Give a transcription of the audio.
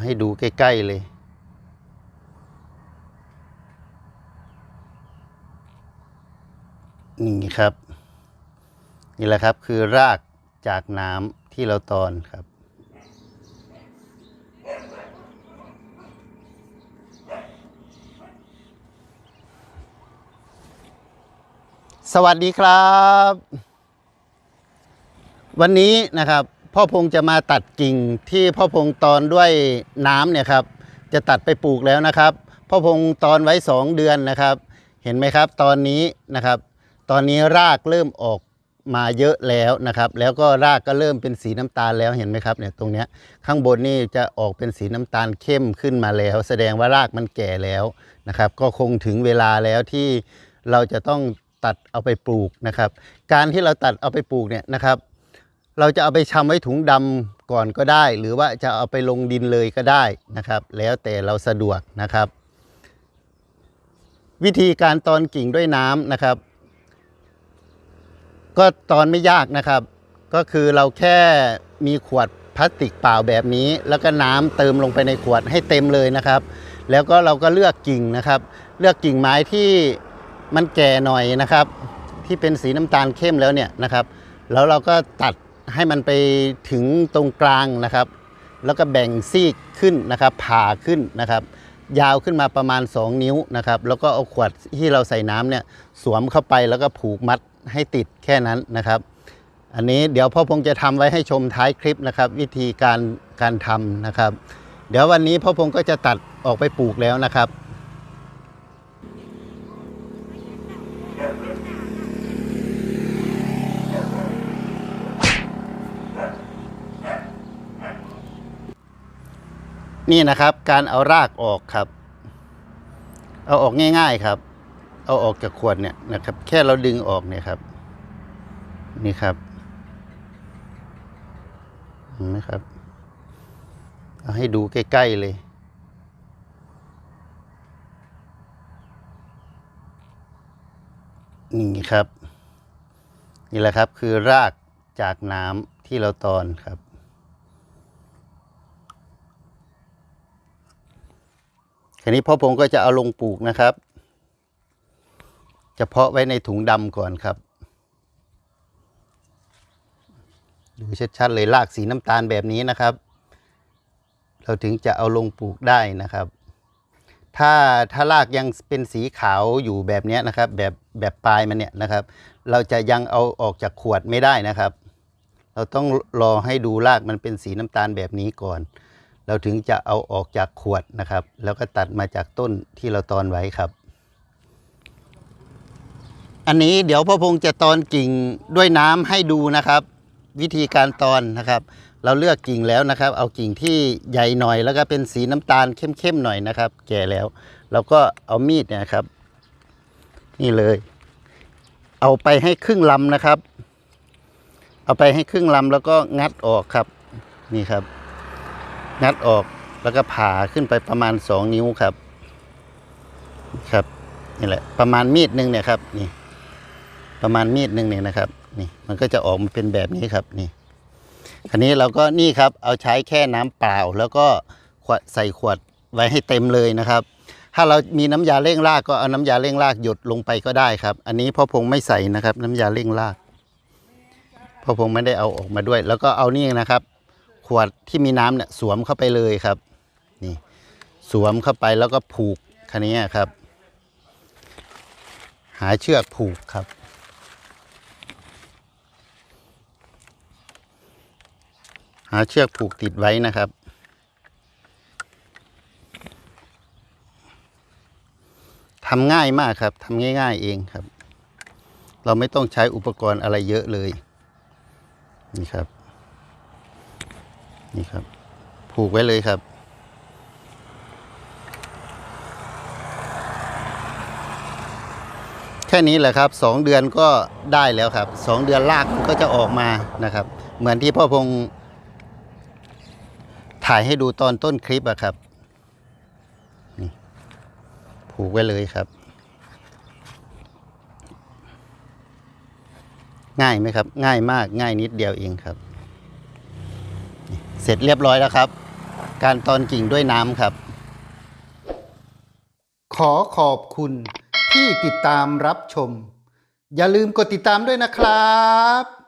ให้ดูใกล้ ๆ เลย นี่ครับ นี่แหละครับคือรากจากน้ำที่เราตอนครับสวัสดีครับ วันนี้นะครับ พ่อพงจะมาตัดกิ่งที่พ่อพงตอนด้วยน้ำเนี่ยครับจะตัดไปปลูกแล้วนะครับ พ่อพงตอนไว้ 2 เดือนนะครับ เห็นไหมครับตอนนี้นะครับ ตอนนี้รากเริ่มออกมาเยอะแล้วนะครับ แล้วก็รากก็เริ่มเป็นสีน้ำตาลแล้วเห็นไหมครับเนี่ยตรงเนี้ยข้างบนนี่จะออกเป็นสีน้ำตาลเข้มขึ้นมาแล้ว แสดงว่ารากมันแก่แล้วนะครับ ก็คงถึงเวลาแล้วที่เราจะต้องตัดเอาไปปลูกนะครับ การที่เราตัดเอาไปปลูกเนี่ยนะครับ เราจะเอาไปชำไว้ถุงดำก่อนก็ได้ หรือว่าจะเอาไปลงดินเลยก็ได้นะครับ แล้วแต่เราสะดวกนะครับ วิธีการตอนกิ่งด้วยน้ำนะครับ ก็ตอนไม่ยากนะครับ ก็คือเราแค่มีขวดพลาสติกเปล่าแบบนี้ แล้วก็น้ำเติมลงไปในขวดให้เต็มเลยนะครับ แล้วก็เราก็เลือกกิ่งนะครับ เลือกกิ่งไม้ที่มันแก่หน่อยนะครับ ที่เป็นสีน้ำตาลเข้มแล้วเนี่ยนะครับ แล้วเราก็ตัด ให้มันไปถึงตรงกลางนะครับ แล้วก็แบ่งซีกขึ้นนะครับผ่าขึ้นนะครับ ยาวขึ้นมาประมาณ 2 นิ้วนะครับ แล้วก็เอาขวดที่เราใส่น้ำเนี่ยสวมเข้าไปแล้วก็ผูกมัดให้ติดแค่นั้นนะครับ อันนี้เดี๋ยวพ่อพงจะทำไว้ให้ชมท้ายคลิปนะครับ วิธีการการทำนะครับ เดี๋ยววันนี้พ่อพงก็จะตัดออกไปปลูกแล้วนะครับ นี่นะครับการเอารากออกครับ เอาออกง่าย ๆครับ เอาออกจากขวดเนี่ยนะครับ แค่เราดึงออกเนี่ยครับ นี่ครับเห็นไหมครับ เอาให้ดูใกล้ ๆ เลยนี่ครับ นี่แหละครับคือรากจากน้ำที่เราตอนครับ คราวนี้พ่อพงก็จะเอาลงปลูกนะครับ จะเพาะไว้ในถุงดำก่อนครับ ดูชัดๆเลยรากสีน้ำตาลแบบนี้นะครับ เราถึงจะเอาลงปลูกได้นะครับ ถ้าถ้ารากยังเป็นสีขาวอยู่แบบนี้นะครับ แบบแบบปลายมันเนี่ยนะครับ เราจะยังเอาออกจากขวดไม่ได้นะครับ เราต้องรอให้ดูรากมันเป็นสีน้ำตาลแบบนี้ก่อน เราถึงจะเอาออกจากขวดนะครับ แล้วก็ตัดมาจากต้นที่เราตอนไว้ครับ อันนี้เดี๋ยวพ่อพงจะตอนกิ่งด้วยน้ำให้ดูนะครับ วิธีการตอนนะครับ เราเลือกกิ่งแล้วนะครับ เอากิ่งที่ใหญ่หน่อย แล้วก็เป็นสีน้ำตาลเข้มๆหน่อยนะครับ แก่แล้ว เราก็เอามีดเนี่ยนะครับ นี่เลย เอาไปให้ครึ่งลำนะครับ เอาไปให้ครึ่งลำแล้วก็งัดออกครับ นี่ครับ งัดออกแล้วก็ผ่าขึ้นไปประมาณ 2 นิ้วครับ ครับนี่แหละ ประมาณมีดหนึ่งเนี่ยครับ นี่ ประมาณมีดหนึ่งเนี่ยนะครับ นี่ มันก็จะออกมาเป็นแบบนี้ครับ นี่คันนี้เราก็นี่ครับ เอาใช้แค่น้ำเปล่า แล้วก็ขวดใส่ขวดไว้ให้เต็มเลยนะครับ ถ้าเรามีน้ำยาเร่งรากก็เอาน้ำยาเร่งรากหยดลงไปก็ได้ครับ อันนี้พ่อพงไม่ใส่นะครับ น้ำยาเร่งรากพ่อพงไม่ได้เอาออกมาด้วย แล้วก็เอานี่นะครับ วดที่มีน้ำเนี่ยสวมเข้าไปเลยครับนี่สวมเข้าไปแล้วก็ผูกคันนี้ครับ หาเชือกผูกครับ หาเชือกผูกติดไว้นะครับทำง่ายมากครับทำง่าย ๆ เองครับ เราไม่ต้องใช้อุปกรณ์อะไรเยอะเลยนี่ครับ นี่ครับ ผูกไว้เลยครับ แค่นี้แหละครับสองเดือนก็ได้แล้วครับสองเดือนลากก็จะออกมานะครับ เหมือนที่พ่อพงถ่ายให้ดูตอนต้นคลิปอะครับนี่ผูกไว้เลยครับ ง่ายไหมครับ ง่ายมากง่ายนิดเดียวเองครับ เสร็จเรียบร้อยแล้วครับ การตอนกิ่งด้วยน้ำครับ ขอขอบคุณที่ติดตามรับชม อย่าลืมกดติดตามด้วยนะครับ